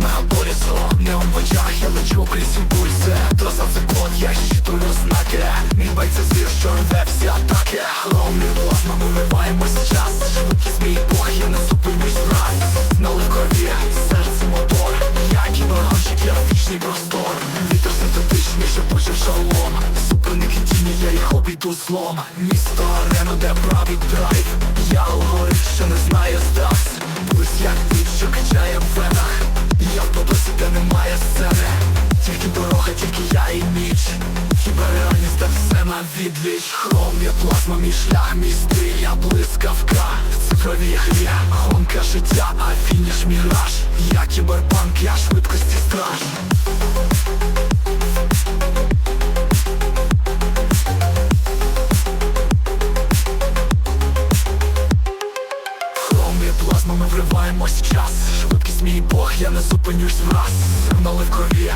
на колесо не в очах, я лечу крізь імпульси. Троса секунд, я щитую знаки. Мій бойця зір, що рве всі атаки. Ломлі влас, ми вириваємось час. Швидкість мій бог, я не зупинюсь раз На лекові серце мотор. Я кіногонщик, я вічний простор. Вітер синтетичний, що пише шалом Суперники тіні, я їх обійду злом. Місто арена, де править драйв. Я відліч Хром є плазма, мій шлях, мій стиль, я блискавка. В цифровій грі, гонка життя, а фініш міраж. Я кіберпанк, я швидкості страж. Хром є плазма, ми вриваємось в час. Швидкість мій бог, я не зупинюсь враз Сигнали в крові,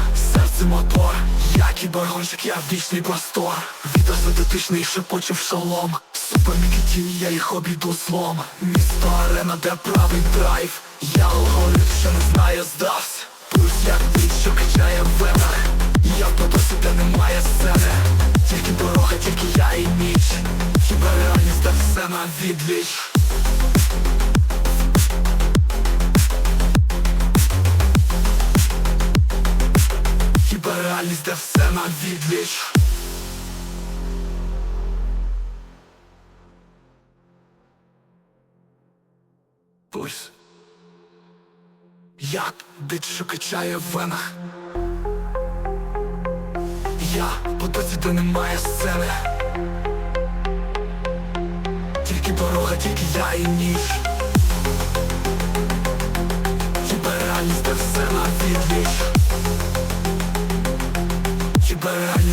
серце мотор. Я кібергонщик, я вічний простор. Вітер синтетичний шепоче в шалом Суперники тіні, я їх обійду злом. Місто арена, де правий драйв. Я алгоритм, що не знає здавсь Плюс як біт, що качає в Я в потоці, де немає сцени. Тільки дорога, тільки я і ніч. Хіба реальність, де все на відліч реальність, де все на відліч Пульс. Як бит, що качає в венах. Я потоці, де немає сцени. Тільки дорога, тільки я і ніч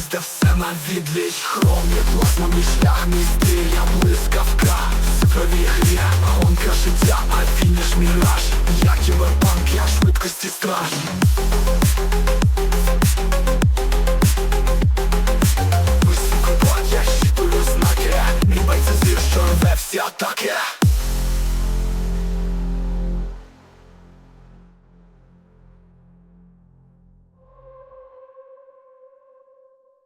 Хіба все на відліч. Хром є плазма, мій шлях, мій я блискавка Цифрові грі, гонка життя, а фініш міраж. Я кіберпанк, я швидкості страж